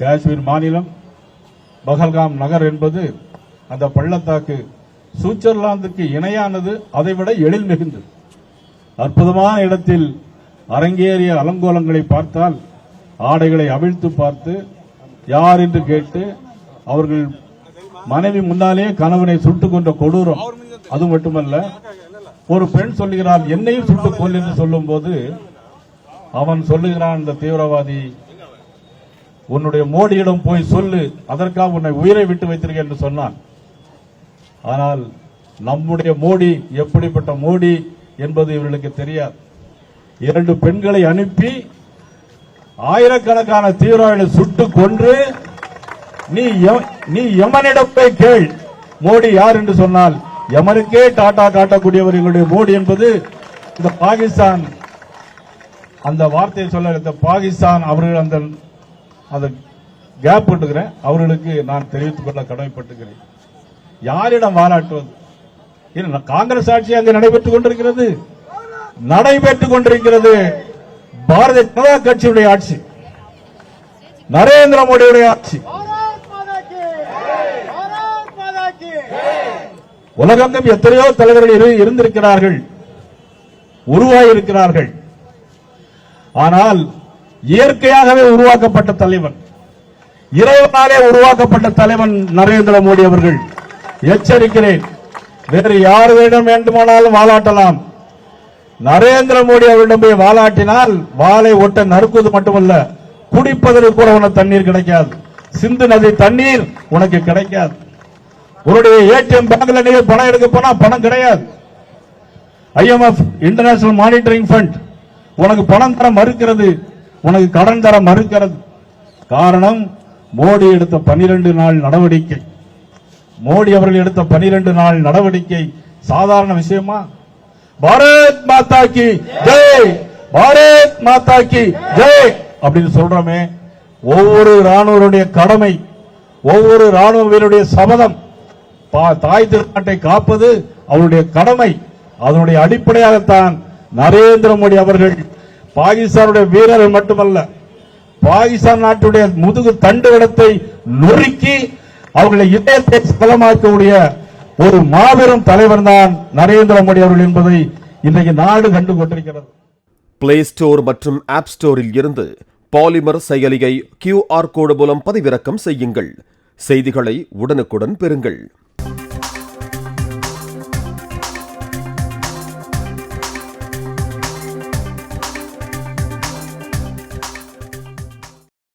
காஷ்மீர் மாநிலம் பகல்காம் நகர் என்பது அந்த பள்ளத்தாக்கு சுவிட்சர்லாந்துக்கு இணையானது அதைவிட எழில் மிகுந்தது. அற்புதமான இடத்தில் அரங்கேறிய அலங்கோலங்களை பார்த்தால் ஆடைகளை அவிழ்த்து பார்த்து யார் என்று கேட்டு அவர்கள் மனைவி முன்னாலே கணவனை சுட்டுக் கொண்ட கொடூரம். அது மட்டுமல்ல ஒரு பெண் சொல்லுகிறான் என்னையும் சுட்டுக் கொள் என்று சொல்லும்போது அவன் சொல்லுகிறான் இந்த தீவிரவாதி உன்னுடைய மோடியிடம் போய் சொல்லு அதற்காக உன்னை உயிரை விட்டு வைத்திருக்க என்று சொன்னான். ஆனால் நம்முடைய மோடி எப்படிப்பட்ட மோடி என்பது இவர்களுக்கு தெரியாது. இரண்டு பெண்களை அனுப்பி ஆயிரக்கணக்கான தீவிரவாதிகளை சுட்டு கொன்று நீ நீ யமனிடம் போய் கேள் மோடி யார் என்று சொன்னால் யமனுக்கே டாடா காட்டக்கூடியவர் எங்களுடைய மோடி என்பது இந்த பாகிஸ்தான் அந்த வார்த்தையை சொல்ல இந்த பாகிஸ்தான் அவர்கள் அந்த அந்த கேப் விட்டுக்கிறேன். அவர்களுக்கு நான் தெரிவித்துக் கொள்ள கடமைப்பட்டுக்கிறேன். யாரிடம் வாலாட்டுவது காங்கிரஸ் ஆட்சி அங்கு நடைபெற்றுக் கொண்டிருக்கிறது. நடைபெற்றுக் கொண்டிருக்கிறது பாரதிய ஜனதா கட்சியுடைய ஆட்சி. நரேந்திர மோடியுடைய ஆட்சி. உலகெங்கும் எத்தனையோ தலைவர்கள் இருந்திருக்கிறார்கள். உருவாகியிருக்கிறார்கள் ஆனால் இயற்கையாகவே உருவாக்கப்பட்ட தலைவன். இறைவனாலே உருவாக்கப்பட்ட தலைவன் நரேந்திர மோடி அவர்கள். எச்சரிக்கிறேன் வேறு யார் வேண்டுமானாலும் வாலாட்டலாம். நரேந்திர மோடி அவரிடம் போய் வாலாட்டினால் வாளை ஒட்ட நறுக்குவது மட்டுமல்ல குடிப்பதற்கு கூட உனக்கு தண்ணீர் கிடைக்காது. சிந்து நதி தண்ணீர் உனக்கு கிடைக்காது. உன்னுடைய ஏடிஎம் பேங்க்ல நீங்க பணம் எடுக்க போனா பணம் கிடையாது. ஐஎம்எஃப் இன்டர்நேஷனல் மானிட்டரிங் ஃபண்ட் உனக்கு பணம் தர மறுக்கிறது. உனக்கு கடன் தர மறுக்கிறது. காரணம் மோடி எடுத்த 12 நாள் நடவடிக்கை. மோடி அவர்கள் எடுத்த 12 நாள் நடவடிக்கை சாதாரண விஷயமா? பாரத் மாதா கி ஜெய்! பாரத் மாதா கி ஜெய்! அப்படின்னு சொல்றோமே ஒவ்வொரு ராணுவருடைய கடமை ஒவ்வொரு ராணுவ வீரருடைய சபதம் பா- தாய் திருநாட்டை காப்பது அவருடைய கடமை. அதனுடைய அடிப்படையாகத்தான் நரேந்திர மோடி அவர்கள் பாகிஸ்தானுடைய வீரர்கள் மட்டுமல்ல பாகிஸ்தான் நாட்டுடைய முதுகு தண்டுவிடத்தை நொறுக்கி அவர்களை இதயத்தை ஸ்தலமாக்கக்கூடிய ஒரு மாபெரும் தலைவர் தான் நரேந்திர மோடி அவர்கள் என்பதை இன்றைக்கு நாடு கண்டு கொண்டிருக்கிறது. பிளே ஸ்டோர் மற்றும் ஆப் ஸ்டோரில் இருந்து பாலிமர் செயலியை கியூஆர் கோடு மூலம் பதிவிறக்கம் செய்யுங்கள். செய்திகளை உடனுக்குடன் பெறுங்கள்.